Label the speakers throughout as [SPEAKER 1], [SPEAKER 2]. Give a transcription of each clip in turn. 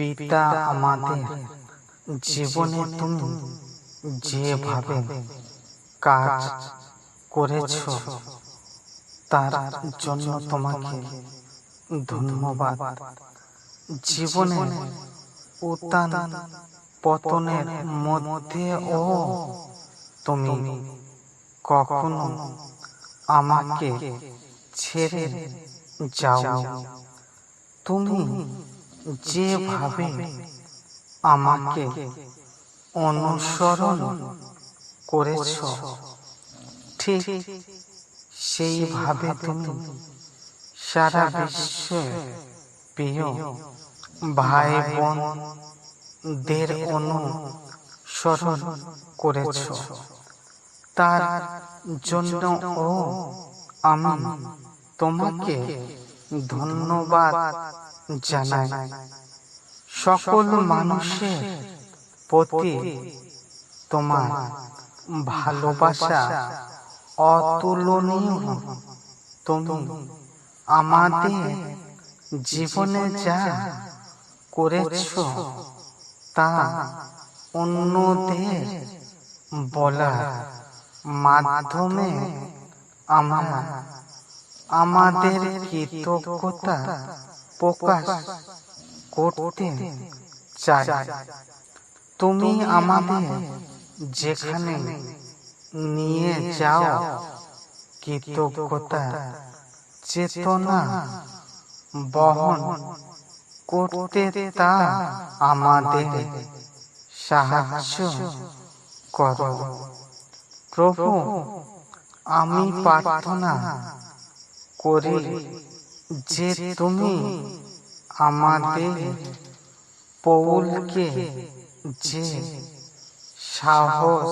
[SPEAKER 1] পিতা আমাদের, জীবনে তুমি যেভাবে কাজ করেছ, তার জন্য তোমাকে ধন্যবাদ। জীবনে উত্থান পতনের মধ্যেও তুমি কখনো আমাকে ছেড়ে যাও তুমি যেভাবে আমাকে অনুসরণ করেছ ঠিক সেইভাবে তুমি সারা বিশ্বে প্রিয় ভাই বোনদের অনুসরণ করেছ। তার জন্য ও আমি তোমাকে ধন্যবাদ জানাই সকল মানুষের প্রতি তোমার ভালোবাসা অতুলনীয় তুমি আমাদের জীবনে যা করেছ তা অন্যদের বলার মাধ্যমে আমার আমাদের কৃতজ্ঞতা প্রকাশ করতে চাই তুমি আমাদের যেখানে নিয়ে যাও কৃতজ্ঞতা, চেতনা বহন করতে তা আমাদের সাহায্য করো। প্রভু, আমি প্রার্থনা করি যে তুমি আমাদের পৌলকে যে সাহস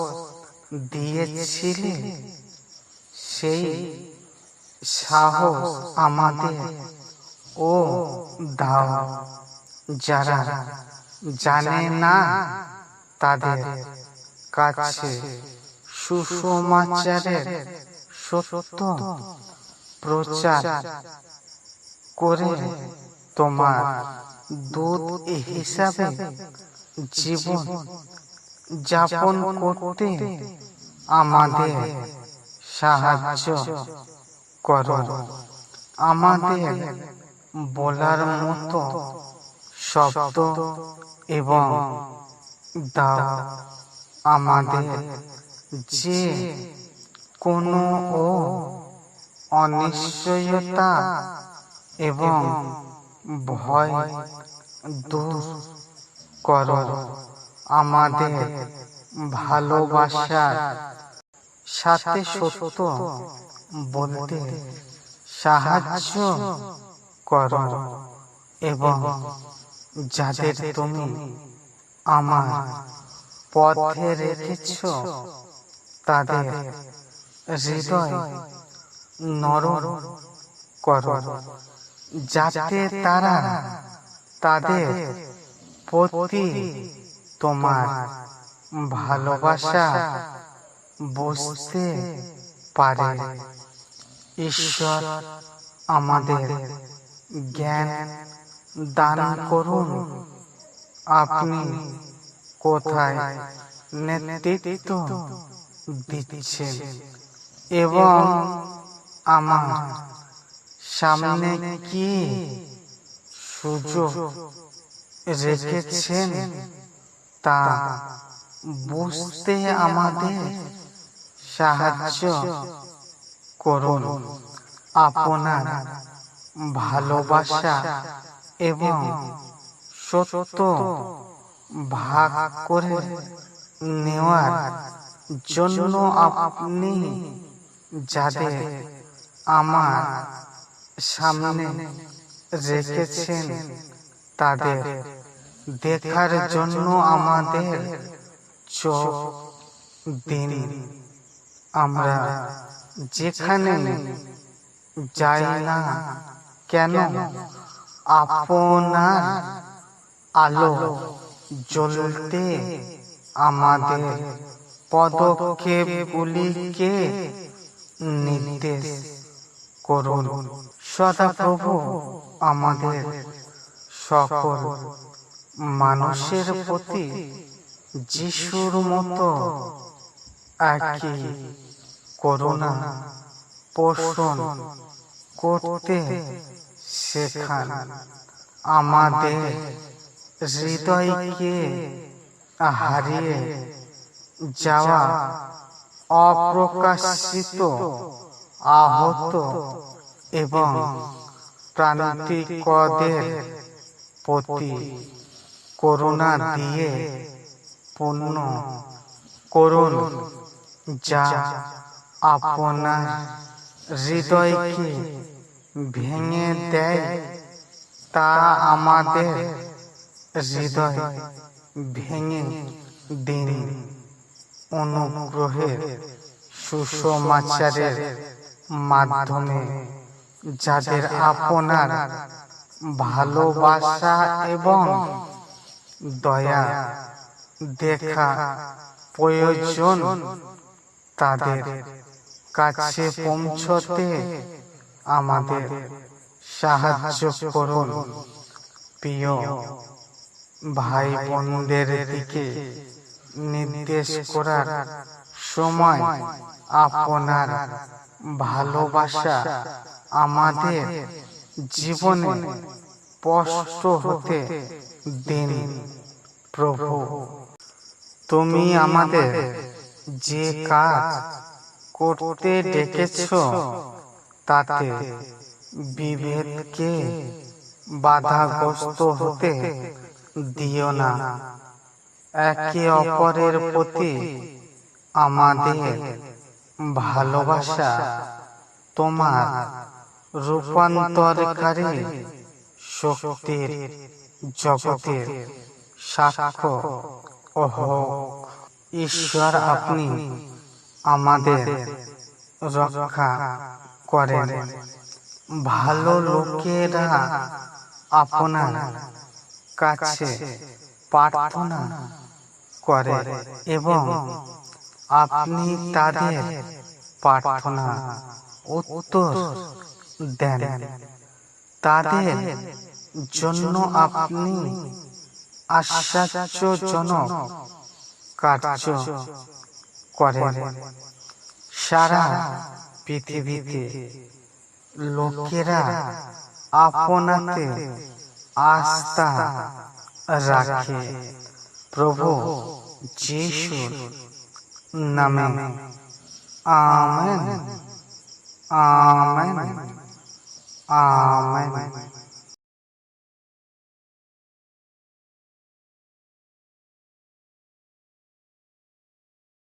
[SPEAKER 1] দিয়েছিলে, সেই সাহস আমাদের ও দাও। যারা জানে না তাদের কাছে সুসমাচারের সত্য প্রচার করে তোমার দূত হিসাবে জীবন যাপন করতে আমাদের সাহায্য করো। আমাদের বলার মতো শব্দ এবং দাও আমাদের যে কোনো ও অনিশ্চয়তা এবং ভয় দূর করো। আমাদের ভালোবাসার সাথে সত্য বলতে সাহায্য কর এবং যাদের তুমি আমার পথে রেখেছ, তাদের হৃদয় নরম করো। যাতে তারা তাদের প্রতি তোমার ভালোবাসা বুঝতে পারে। ঈশ্বর আমাদের জ্ঞান দান করুন। আপনি কোথায় নেতৃত্ব দিচ্ছেন? এবং আমার সামনে কি সুযোগ রেখেছেন তা বুঝতে আমাদের সাহায্য করুন। আপনার ভালোবাসা এবং সত্য ভাগ করে নেওয়ার জন্য আপনি যাদের আমার সামনে রেখেছেন তাদের। দেখার জন্য আমাদের চোখ দিন। আমরা যেখানে যাই না কেন, আপনার আলো জ্বলতে আমাদের পদক্ষেপগুলিকে নির্দেশ করুন। সদা প্রভু আমাদের সকল মানুষের প্রতি যিশুর মতো একই করুণা পোষণ করতে শেখান। আমাদের হৃদয়কে হারিয়ে যাওয়া অপ্রকাশিত আহত এবং প্রান্তিকদের প্রতি করুণা দিয়ে পূর্ণ করুন যা আপনার হৃদয়কে ভেঙে দেয়, তা আমাদের হৃদয় ভেঙে দিন। অনুগ্রহের সুসমাচারের মাধ্যমে যাদের আপনার ভালোবাসা এবং দয়া দেখা প্রয়োজন তাদের কাছে পৌঁছতে আমাদের সাহায্য করুন। প্রিয় ভাই বোনদের দিকে নির্দেশ করার সময় আপনার ভালোবাসা আমাদের জীবনে স্পষ্ট হতে দিন, প্রভু। তুমি আমাদের যে কাজ করতে ডেকেছ, তাতে বিভেদকে বাধাগ্রস্ত হতে দিও না। একে অপরের প্রতি আমাদের ভালোবাসা তোমার রূপান্তরকারী শক্তির জগতের সাক্ষ্য হোক ঈশ্বর আপনি আমাদের রক্ষা করেন। ভালো লোকেরা আপনার কাছে প্রার্থনা করে এবং আপনি তাদের প্রার্থনা উত্তর দেন। তাদের জন্য আপনি আশ্চর্যজনক কার্য করেন। সারা পৃথিবীতে লোকেরা আপনাতে আস্থা রাখে। প্রভু যিশুর নামে। আমেন। আমেন। আমেন